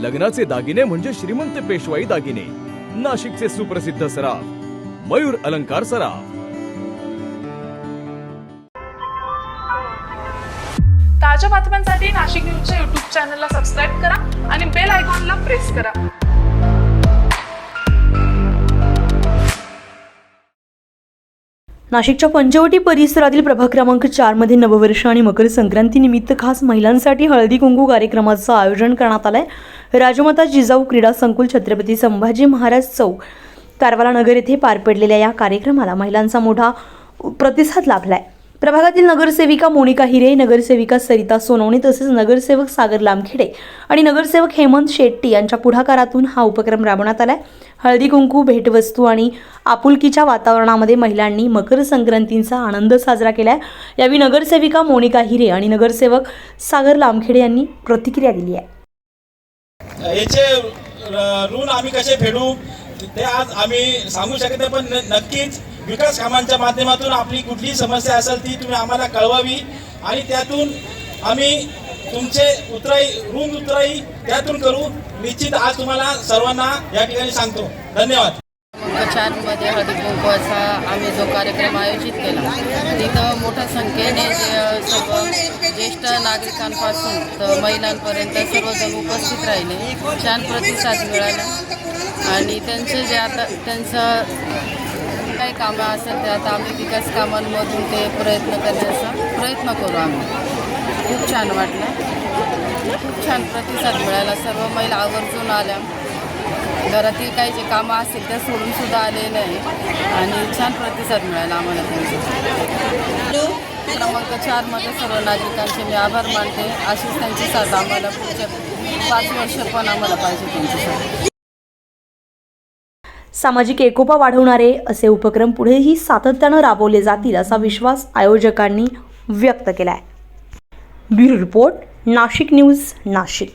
लग्नाचे दागिने म्हणजे श्रीमंत पेशवाई दागिने. नाशिकचे सुप्रसिद्ध सराफ मयूर अलंकार सराफ. ताज्या बातम्यांसाठी नाशिक न्यूजच्या युट्यूब चॅनलला सबस्क्राईब करा आणि बेल आयकॉनला प्रेस करा. नाशिकच्या पंचवटी परिसरातील प्रभाग क्रमांक चारमध्ये नववर्ष आणि मकर संक्रांतीनिमित्त खास महिलांसाठी हळदी कुंकू कार्यक्रमाचं आयोजन करण्यात आलंय. राजमाता जिजाऊ क्रीडा संकुल छत्रपती संभाजी महाराज चौक कारवाला नगर येथे पार पडलेल्या या कार्यक्रमाला महिलांचा मोठा प्रतिसाद लाभलाय. प्रभागातील नगरसेविका मोनिका हिरे नगरसेविका सरिता सोनवणे तसेच नगरसेवक सागर लामखेडे आणि नगरसेवक हेमंत शेट्टी यांच्या पुढाकारातून हा उपक्रम राबवण्यात आलाय. हळदी कुंकू भेटवस्तू आणि आपुलकीच्या वातावरणामध्ये महिलांनी मकर संक्रांतीचा आनंद साजरा केलाय. यावेळी नगरसेविका मोनिका हिरे आणि नगरसेवक सागर लामखेडे यांनी प्रतिक्रिया दिली आहे. याचे र- ऋण आम्ही कसे फेडू ते आज आम्ही सांगू शकत नाही पण न- नक्कीच विकास कामांच्या माध्यमातून आपली कुठली समस्या असेल ती तुम्ही आम्हाला कळवावी आणि त्यातून आम्ही तुमचे उतराई ऋण उतराई त्यातून करू. निश्चित आज तुम्हाला सर्वांना या ठिकाणी सांगतो. धन्यवाद. चारमध्ये हळदी कुंकवाचा आम्ही जो कार्यक्रम आयोजित केला. तिथं मोठ्या संख्येने सर्व ज्येष्ठ नागरिकांपासून तर महिलांपर्यंत सर्वजण उपस्थित राहिले. छान प्रतिसाद मिळाला. आणि त्यांचे जे आता त्यांचं काही कामं असेल ते आता आम्ही विकास कामांमधून ते प्रयत्न करण्याचा प्रयत्न करू आम्ही. खूप छान वाटलं. खूप छान प्रतिसाद मिळाला. सर्व महिला आवर्जून आल्या. घरातील काही जे कामं असतील त्या सोडून सुद्धा आलेले आहे आणि छान प्रतिसाद मिळाला आम्हाला त्यांचा. क्रमांक चारमध्ये सर्व नागरिकांचे मी आभार मानते. अशीच त्यांची साथ आम्हाला पुढच्या पाच वर्ष पण आम्हाला पाहिजे त्यांची साथ सामाजिक एकोपा वाढवणारे असे उपक्रम पुढेही सातत्यानं राबवले जातील असा विश्वास आयोजकांनी व्यक्त केला आहे bureau report Nashik news Nashik.